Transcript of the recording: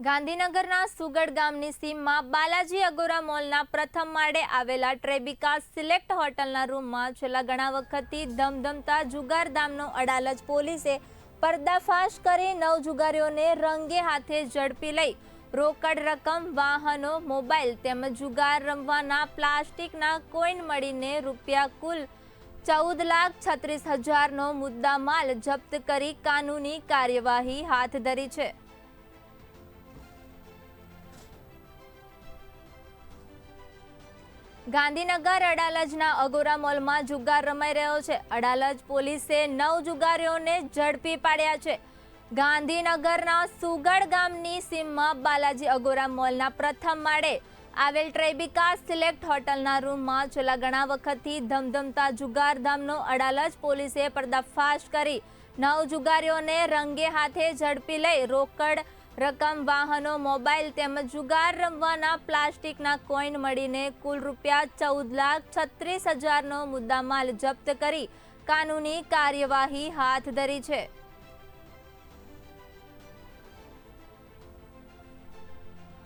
ગાંધીનગરના સુગડ ગામની સીમમાં બાલાજી અગોરા મોલના પ્રથમ માળે આવેલા ટ્રેબિકા સિલેક્ટ હોટલના રૂમમાં છેલ્લા ઘણા વખતથી ધમધમતા જુગારધામનો અડાલજ પોલીસે પર્દાફાશ કરી નવ જુગારીઓને રંગે હાથે ઝડપી લઈ રોકડ રકમ, વાહનો, મોબાઈલ તેમજ જુગાર રમવાના પ્લાસ્ટિકના કોઈન મળીને રૂપિયા કુલ ચૌદ લાખ છત્રીસ હજારનો મુદ્દામાલ જપ્ત કરી કાનૂની કાર્યવાહી હાથ ધરી છે. ગાંધીનગર અડાલજના અગોરા મોલમાં જુગાર રમાઈ રહ્યો છે. અડાલજ પોલીસે નવ જુગારીઓને ઝડપી પાડ્યા છે. ગાંધીનગરના સુગડ ગામની સીમમાં બાલાજી અગોરા મોલના પ્રથમ માળે આવેલ ટ્રેબિકા સિલેક્ટ હોટલના રૂમમાં છેલ્લા ઘણા વખતથી ધમધમતા જુગારધામનો અડાલજ પોલીસે પર્દાફાશ કરી નવ જુગારીઓને રંગે હાથે ઝડપી લઈ રોકડ રકમ, વાહનો, મોબાઈલ તેમજ જુગાર રમવાના પ્લાસ્ટિકના કોઈન મળીને કુલ રૂપિયા ચૌદ લાખ છત્રીસ હજારનો મુદ્દામાલ જપ્ત કરી કાનૂની કાર્યવાહી હાથ ધરી છે.